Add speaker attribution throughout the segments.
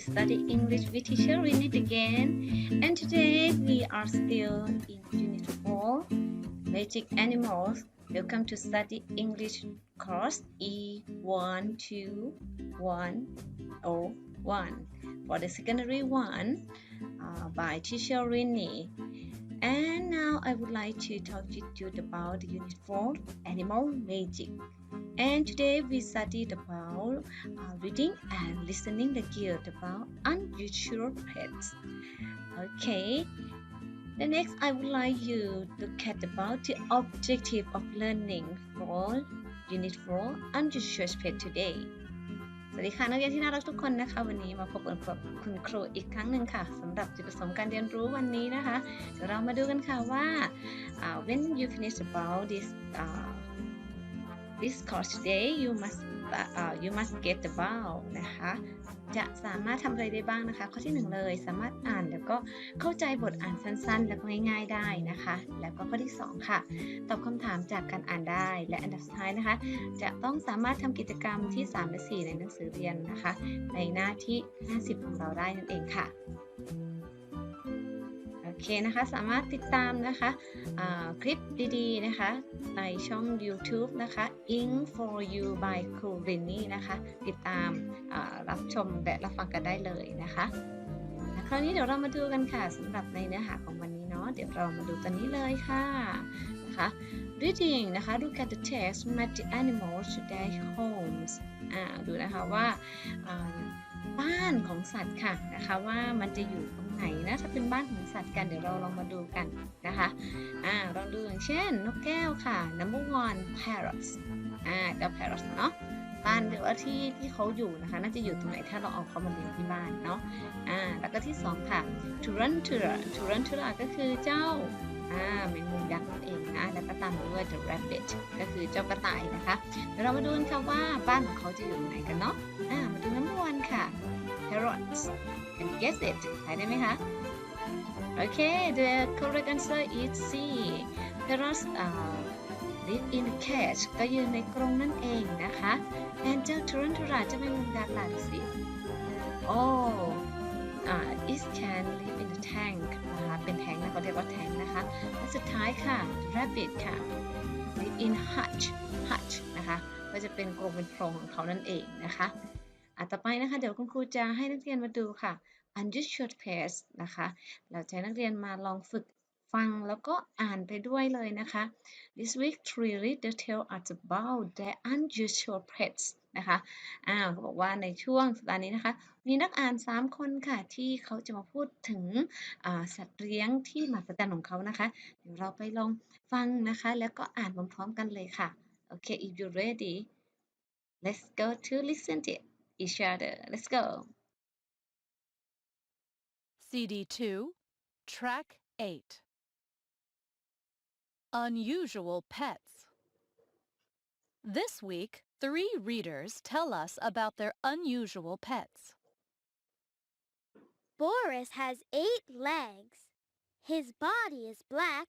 Speaker 1: Study English with teacher Rinit again. And today we are still in Unit 4, Magic Animals. Welcome to Study English course E12101 for the secondary one uh, by teacher Rini. And now I would like to talk to you about Unit 4, Animal Magic. And today we studied about uh, reading and listening the guild about unusual pets. Okay. The next I would like you to look at about the objective of learning for Unit 4 unusual pet today. สวัสดีค่ะนักเรียนที่น่ารักทุกคนนะคะ วันนี้มาพบกับคุณครูอีกครั้งหนึ่งค่ะสำหรับจุดประสงค์การเรียนรู้วันนี้นะคะเดี๋ยวเรามาดูกันค่ะว่า uh, when you finish about this uh, this course today you must uh, you must get the bow นะคะ จะสามารถทำอะไรได้บ้างนะคะ ข้อที่หนึ่งเลย สามารถอ่านแล้วก็เข้าใจบทอ่านสั้นๆ แล้วก็ง่ายๆได้นะคะ แล้วก็ข้อที่สองค่ะ ตอบคำถามจากการอ่านได้ และอันดับสุดท้ายนะคะ จะต้องสามารถทำกิจกรรมที่ 3 และ 4 ในหนังสือเรียนนะคะ ในหน้าที่ 50 ของเราได้นั่นเองค่ะ เคนะคะสามารถติดตามนะคะคลิปดีๆนะคะในช่อง YouTube นะคะ Ink for You by c o r i n i นะคะติดตามรับชมและรับฟังกันได้เลยนะคะคราวนี้เดี๋ยวเรามาดูกันค่ะสำหรับในเนื้อหาของวันนี้เนาะเดี๋ยวเรามาดูตัวนี้เลยค่ะนะคะ reading นะคะ look at the text match the animals to their homes อ่าดูนะคะว่าอ่า บ้านของสัตว์ค่ะนะคะว่ามันจะอยู่ตรงไหนนะถ้าเป็นบ้านของสัตว์กันเดี๋ยวเราลองมาดูกันนะคะอ่าลองดูอย่างเช่น นกแก้วค่ะ number one parrots อ่าเจ้า parrots เนาะบ้านหรือว่าที่ที่เขาอยู่นะคะ น่าจะอยู่ตรงไหนถ้าเราเอาเขามาเลี้ยงที่บ้านเนาะอ่าแล้วก็ที่สองค่ะ tarantula tarantula ก็คือเจ้า อ่าแมงมุมยักษ์นั่นเองนะแล้วก็ตามมาด้วย the rabbit ก็คือเจ้ากระต่ายนะคะเดี๋ยวเรามาดูกันค่ะว่าบ้านของเขาจะอยู่ตรงไหนกันเนาะอ่ามาดูน้ำวนค่ะ parrots can you guess it ทายได้ไหมคะ Okay the correct answer is C parrots uh, live in a cage ก็ยืนในกรงนั่นเองนะคะ and เจ้า tarantula เจ้าแมงมุมยักษ์ล่ะดูสิ oh uh, it can live in a tank เป็นแทงนะเขาเรียกว่าแทงนะคะและสุดท้ายค่ะ rabbit ค่ะ live in hutch hutch นะคะก็จะเป็นกรงเป็นโพรงของเขานั่นเองนะคะอะต่อไปนะคะ เดี๋ยวคุณครูจะให้นักเรียนมาดูค่ะ unusual pairs นะคะ เราจะให้นักเรียนมาลองฝึกฟังแล้วก็อ่านไปด้วยเลยนะคะ This week three readers tell us about their unusual pets นะคะอ่าเขาบอกว่าในช่วงสัปดาห์นี้นะคะ มีนักอ่าน 3 คนค่ะ ที่เขาจะมาพูดถึงสัตว์เลี้ยงที่มหัศจรรย์ของเขานะคะ เดี๋ยวเราไปลองฟังนะคะ แล้วก็อ่านพร้อมๆกันเลยค่ะ โอเค if you ready let's go to listen to each other let's go
Speaker 2: CD2, Track 8 Unusual Pets. This week, three readers tell us about their unusual pets.
Speaker 3: Boris has eight legs. His body is black,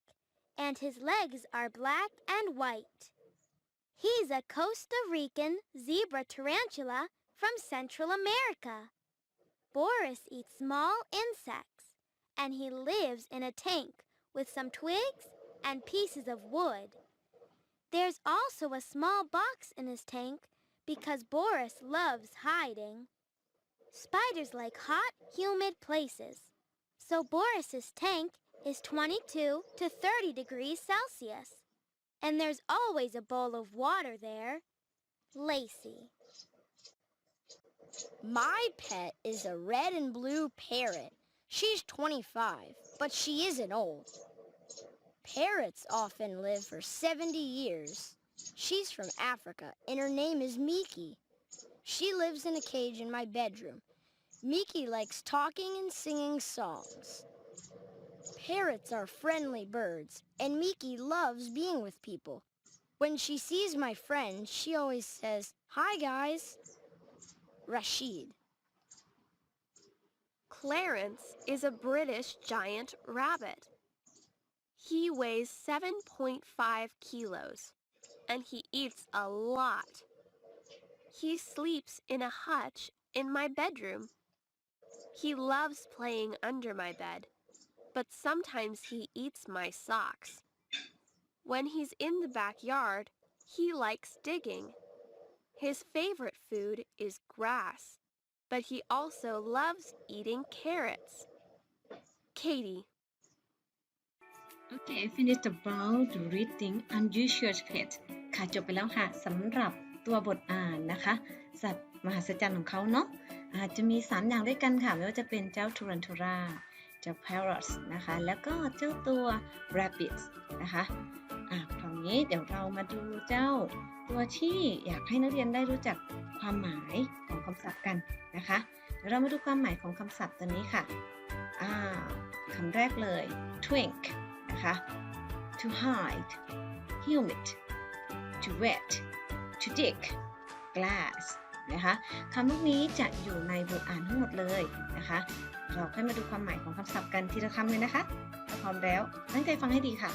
Speaker 3: and his legs are black and white. He's a Costa Rican zebra tarantula from Central America. Boris eats small insects, and he lives in a tank with some twigs and pieces of wood. There's also a small box in his tank because Boris loves hiding. Spiders like hot, humid places. So Boris's tank is 22 to 30 degrees Celsius. And there's always a bowl of water there. Lacey.
Speaker 4: My pet is a red and blue parrot. She's 25, but she isn't old. Parrots often live for 70 years. She's from Africa, and her name is Miki. She lives in a cage in my bedroom. Miki likes talking and singing songs. Parrots are friendly birds, and Miki loves being with people. When she sees my friend, she always says, Hi, guys. Rashid.
Speaker 5: Clarence is a British giant rabbit. He weighs 7.5 kilos and he eats a lot. He sleeps in a hutch in my bedroom. He loves playing under my bed, but sometimes he eats my socks. When he's in the backyard, he likes digging. His favorite food is grass, but he also loves eating carrots. Katie.
Speaker 1: Okay finished about reading unusual pet ค่ะจบไปแล้วค่ะสำหรับตัวบทอ่านนะคะ สัตว์มหัศจรรย์ของเขาเนาะอาจจะมี 3 อย่างด้วยกันค่ะไม่ว่าจะเป็นเจ้าทูรันทูราเจ้า parrots นะคะ แล้วก็เจ้าตัว rabbits นะคะอะคราวนี้เดี๋ยวเรามาดูเจ้า ตัวที่อยากให้นักเรียนได้รู้จักความหมายของคำศัพท์กันนะคะเดี๋ยวเรามาดูความหมายของคำศัพท์ตัวนี้ค่ะอ่าคำแรกเลย twink นะคะ to hide humid to wet to dig glass นะคะคำพวกนี้จะอยู่ในบทอ่านทั้งหมดเลยนะคะ เราค่อยมาดูความหมายของคำศัพท์กันทีละคำเลยนะคะถ้าพร้อมแล้วตั้งใจฟังให้ดีค่ะ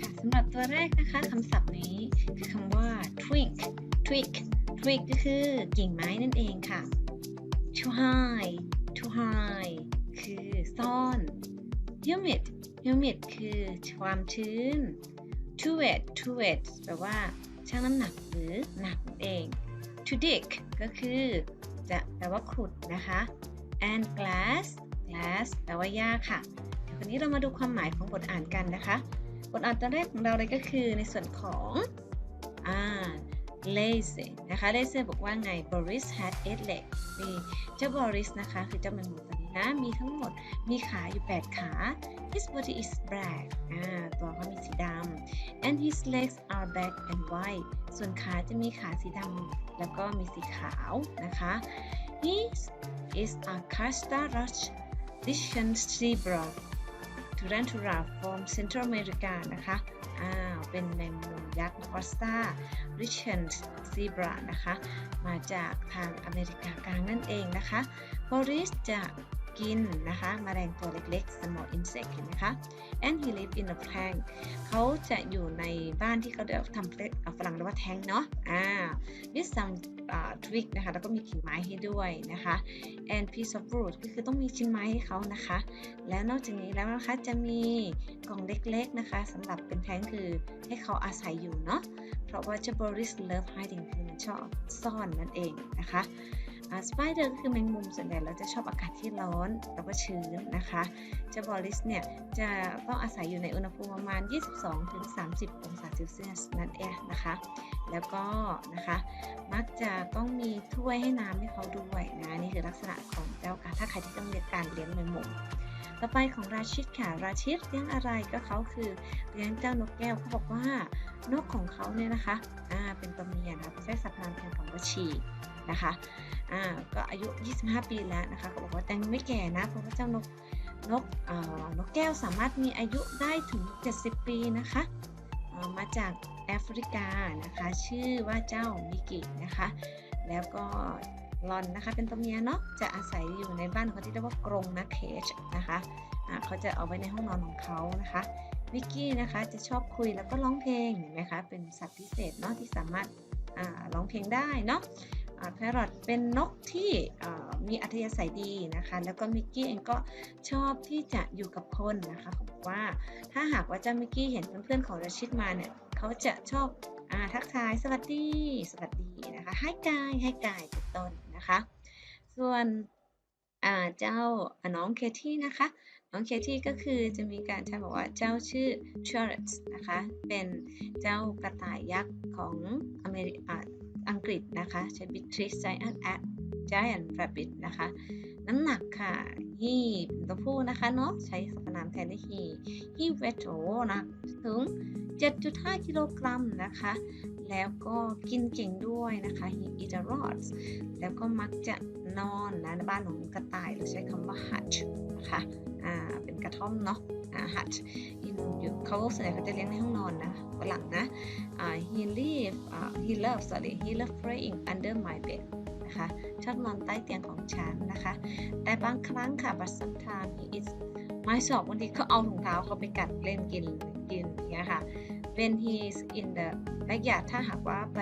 Speaker 1: ค่ะสำหรับตัวแรกนะคะคำศัพท์นี้คือคำว่า twink twig twig ก็คือกิ่งไม้นั่นเองค่ะ to hide to hide คือ ซ่อน humid humid คือความชื้น to wet to wet แปลว่าชั่งน้ำหนักหรือหนักเอง to dig ก็คือจะแปลว่าขุดนะคะ and glass glass แปลว่าหญ้าค่ะเดี๋ยวนนี้เรามาดูความหมายของบทอ่านกันนะคะ บทอ่านตอนแรกของเราเลยก็คือในส่วนของอ่า lazy นะคะ lazy บอกว่าไง Boris had eight legs มีเจ้า Boris นะคะ คือเจ้าแมงมุมตัวนี้ นะ มีทั้งหมดมีขาอยู่ 8 ขา his body is black อ่าตัวเขามีสีดำ and his legs are black and white ส่วนขาจะมีขาสีดำแล้วก็มีสีขาวนะคะ he is a casta rush Russian zebra tarantula from Central America นะคะอ่าเป็นแมงมุมยักษ์คอสตา Russian zebra นะคะ มาจากทางอเมริกากลางนั่นเองนะคะ Boris จะกิ นนะคะมแมลงตัวเล็กๆ small insect เห็นไหมคะ and he live in a tank เขาจะอยู่ในบ้านที่เขาเรียกทำเล็กฝรั่งเรียกว่าแทงเนาะอ่า with some uh, twig นะคะแล้วก็มีกิ่งไม้ให้ด้วยนะคะ and piece of wood ก็คือต้องมีชิ้นไม้ให้เขานะคะ แล้วนอกจากนี้แล้วนะคะจะมีกล่องเล็กๆนะคะสำหรับเป็นแทงคือให้เขาอาศัยอยู่เนาะเพราะว่าเจ้า Boris love hiding คือมันชอบซ่อนนั่นเองนะคะ สไปเดอร์ก็คือแมงมุมส่วนใหญ่เราจะชอบอากาศที่ร้อนแล้วก็ชื้นนะคะเจ้าบอริสเนี่ยจะต้องอาศัยอยู่ในอุณหภูมิประมาณ 22-30 องศาเซลเซียสนั่นเองนะคะ แล้วก็นะคะมักจะต้องมีถ้วยให้น้ำให้เขาด้วยนะนี่คือลักษณะของเจ้าค่ะถ้าใครที่ต้องเรียนการเลี้ยงแมงมุมต่อไปของราชิตค่ะ ราชิตเลี้ยงอะไรก็เขาคือเลี้ยงเจ้านกแก้วเขาบอกว่านกของเขาเนี่ยนะคะอ่าเป็นตัวเมียนะใช้สรรพนามแทนคำว่าชี นะคะอ่าก็อายุ 25 ปีแล้วนะคะเขาบอกว่าแตงไม่แก่นะเพราะว่าเจ้านกนกเอ่อนกแก้วสามารถมีอายุได้ถึง 70 ปีนะคะมาจากแอฟริกานะคะชื่อว่าเจ้ามิกินะคะ แล้วก็ลอนนะคะเป็นตัวเมียเนาะจะอาศัยอยู่ในบ้านเขาที่เรียกว่ากรงนะเคจนะคะะเขาจะเอาไว้ในห้องนอนของเขานะคะวิกกี้นะคะจะชอบคุยแล้วก็ร้องเพลงเห็นไหมคะเป็นสัตว์พิเศษเนาะที่สามารถร้องเพลงได้เนาะ แพรอทเป็นนกที่มีอัธยาศัยดีนะคะ แล้วก็มิกกี้เองก็ชอบที่จะอยู่กับคนนะคะบอกว่าถ้าหากว่าเจ้ามิกกี้เห็นเพื่อนๆของราชิดมาเนี่ยเขาจะชอบอทักทายสวัสดี สวัสดีนะคะให้กายให้กายเป็นต้นนะคะ ส่วนเจ้าน้องเคที่นะคะ น้องเคที่ก็คือจะมีการใช้บอกว่าเจ้าชื่อ c h a r l o t นะคะ เป็นเจ้ากระต่ายยักษ์ของอเมริกา อังกฤษนะคะใช้ Beatrice Giant at Giant Rabbit นะคะ น้ำหนักค่ะ he เป็นตัวผู้นะคะเนาะใช้สรรพนามแทนด้วย he he weight โอนะถึง 7.5 กิโลกรัมนะคะ แล้วก็กินเก่งด้วยนะคะ he eat a lot แล้วก็มักจะนอนนะในบ้านของกระต่ายเราใช้คำว่า hutch นะคะอ่าเป็นกระท่อมเนาะอ่า hutch เขาส่วนใหญ่เขาจะเลี้ยงในห้องนอนนะฝรั่งนะอ่า he live อ่า he love sorry he love playing under my bed นะคะชอบนอนใต้เตียงของฉันนะคะ แต่บางครั้งค่ะ but sometimes he is ไม้สอบบางทีเขาเอาถุงเท้าเขาไปกัดเล่นกินกินเงี้ยค่ะ when he's in the backyard ถ้าหากว่าไป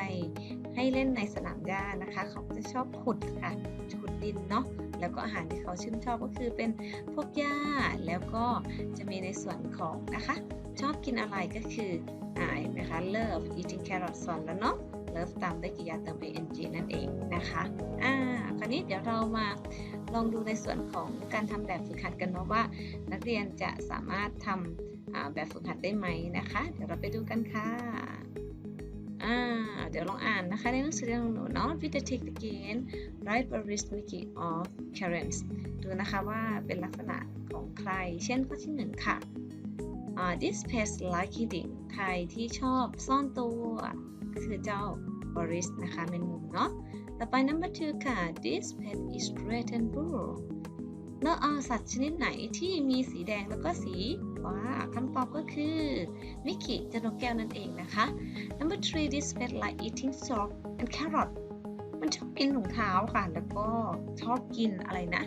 Speaker 1: ให้เล่นในสนามหญ้านะคะ เขาจะชอบขุดค่ะขุดดินเนาะแล้วก็อาหารที่เขาชื่นชอบก็คือเป็นพวกหญ้าแล้วก็จะมีในส่วนของนะคะ ชอบกินอะไรก็คืออ่าเห็นไหมคะ love eating carrot สอนแล้วเนาะ love ตามด้วยกริยาเติม ing นั่นเองนะคะอ่าคราวนี้เดี๋ยวเรามาลองดูในส่วนของการทำแบบฝึกหัดกันเนาะว่า นักเรียนจะสามารถทำแบบฝึกหัดได้ไหมนะคะ เดี๋ยวเราไปดูกันค่ะอ่าเดี๋ยวลองอ่านนะคะในหนังสือเรียนของหนูเนาะ With the t e x again write a list Mickey of Karens ดูนะคะว่าเป็นลักษณะของใคร เช่นข้อที่หนึ่งค่ะอ่า this pet like hiding ใครที่ชอบซ่อนตัว คือเจ้า Boris นะคะเป็นมุมเนาะ ต่อไป number two ค่ะ this pet is red and blue เนื้ออาสัตว์ชนิดไหนที่มีสีแดงแล้วก็สีฟ้าคำตอบก็คือมิกกี้จานกแก้วนั่นเองนะคะ number three this pet like eating sock and carrot มันชอบกินถุงเท้าค่ะ แล้วก็ชอบกินอะไรนะ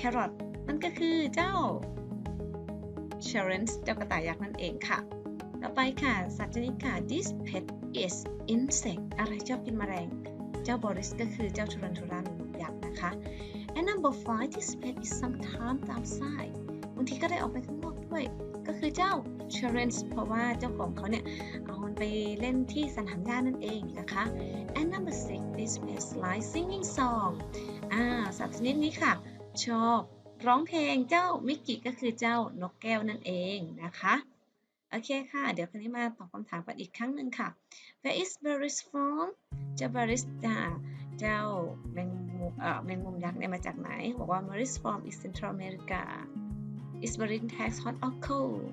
Speaker 1: carrot นั่นก็คือเจ้า c h a r e n s เจ้ากระต่ายยักษ์นั่นเองค่ะ ต่อไปค่ะ สัตว์ชนิดค่ะ this pet is insect อะไรชอบกินแมลง เจ้าบอริสก็คือเจ้าทุรันทุรันยักษ์นะคะ and number five this pet is sometimes outside บางทีก็ได้ออกไปข้างนอกด้วย ก็คือเจ้า c h a r e n s เพราะว่าเจ้าของเขาเนี่ยเอามันไปเล่นที่สนามหญ้านั่นเองนะคะ and number six this pet likes singing song อ่าสัตว์ชนิดนี้ค่ะ ชอบร้องเพลงเจ้ามิกกี้ก็คือเจ้านกแก้วนั่นเองนะคะ โอเคค่ะ เดี๋ยวคราวนี้มาตอบคำถามกันอีกครั้งหนึ่งค่ะ Where is Paris from เจ้า Paris จ้าเจ้าแมงมุมเอ่อแมงมุมยักษ์เนี่ยมาจากไหน บอกว่า Paris from is Central America Is Paris tank hot or cold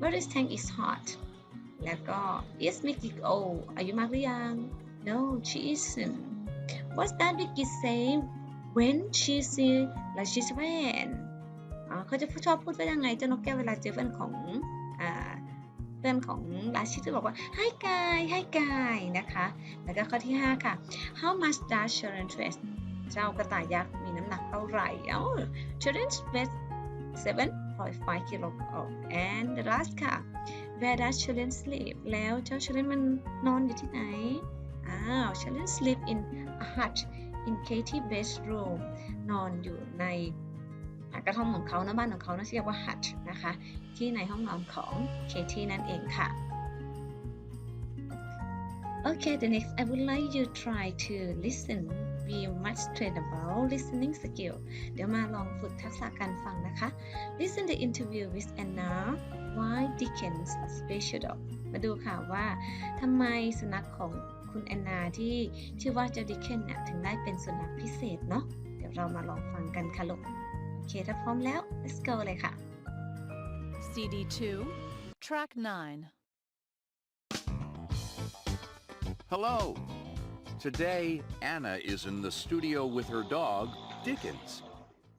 Speaker 1: Paris tank is hot แล้วก็ Is Mickey old อายุมากหรือยัง No she isn't What's that Mickey say when she see like she's when เขาจะชอบพูดว่ายังไงเจ้านกแก้วเวลาเจอเพื่อนของอ่า พื่อนของราชิจะบอกว่า Hi guy Hi guy นะคะ แล้วก็ข้อที่ 5 ค่ะ How much does children weigh เจ้ากระต่ายยักษ์มีน้ำหนักเท่าไหร่เอ๋อ children weigh 7.5 กิโลกรัม and the last ค่ะ Where does children sleep แล้วเจ้า children มันนอนอยู่ที่ไหน อ้าว children sleep in a hut in Katie bedroom นอนอยู่ใน กระท่อมของเขานะบ้านของเขานะที่เรียกว่า hut นะคะ ที่ในห้องนอนของเคที่นั่นเองค่ะ Okay, the next I would like you try to listen. We must train about listening skill. เดี๋ยวมาลองฝึกทักษะการฟังนะคะ Listen the interview with Anna why Dickens special dog มาดูค่ะว่าทำไมสุนัขของคุณแอนนาที่ชื่อว่าเจ้าดิเคนเนี่ยถึงได้เป็นสุนัขพิเศษเนาะ เดี๋ยวเรามาลองฟังกันค่ะลูก เค ถ้าพร้อมแล้ว let's go เลยค่ะ
Speaker 2: CD 2, Track 9.
Speaker 6: Hello. Today, Anna is in the studio with her dog, Dickens.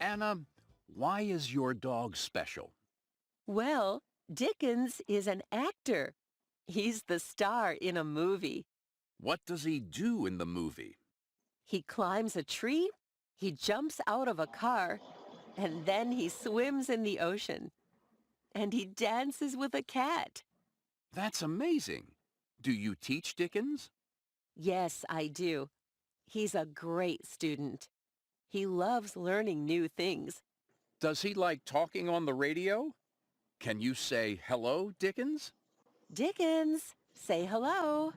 Speaker 6: Anna, why is your dog special?
Speaker 7: Well, Dickens is an actor. He's the star in a movie.
Speaker 6: What does he do in the movie?
Speaker 7: He climbs a tree, he jumps out of a car, and then he swims in the ocean. And he dances with a cat.
Speaker 6: That's amazing. Do you teach Dickens?
Speaker 7: Yes, I do. He's a great student. He loves learning new things.
Speaker 6: Does he like talking on the radio? Can you say hello, Dickens?
Speaker 7: Dickens, say hello.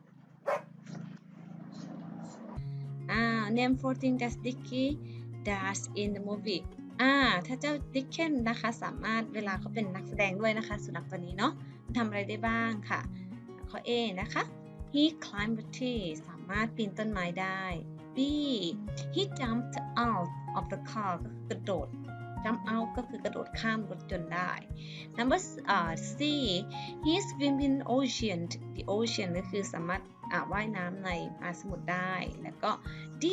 Speaker 1: อ่า name 14 that Dicky does in the movie อ่าถ้าเจ้าดิกเคนนะคะ สามารถเวลาเขาเป็นนักแสดงด้วยนะคะ สุนัขตัวนี้เนาะทำอะไรได้บ้างค่ะข้อ A นะคะ he climbed a tree สามารถปีนต้นไม้ได้ B he jumped out of the car ก็คือกระโดด jump out ก็คือกระโดดข้ามรถยนต์ได้ number อ่า C he swim in ocean the ocean ก็คือสามารถาว่ายน้ำในมหาสมุทรได้ แล้วก็ D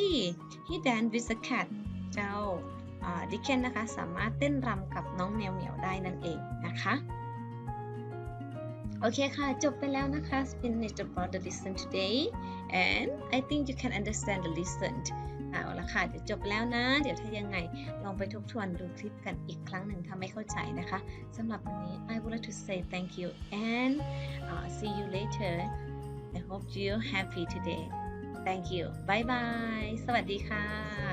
Speaker 1: he danced with a cat เจ้า ดิเคนนะคะสามารถเต้นรำกับน้องแมวเหมียวได้นั่นเองนะคะโอเคค่ะ จบไปแล้วนะคะ Finish about the lesson today and I think you can understand the lesson เอาละค่ะ เดี๋ยวจบแล้วนะ เดี๋ยวถ้ายังไงลองไปทบทวนดูคลิปกันอีกครั้งหนึ่งถ้าไม่เข้าใจนะคะสำหรับวันนี้ I would like to say thank you and uh, see you later I hope you're happy today thank you bye bye สวัสดีค่ะ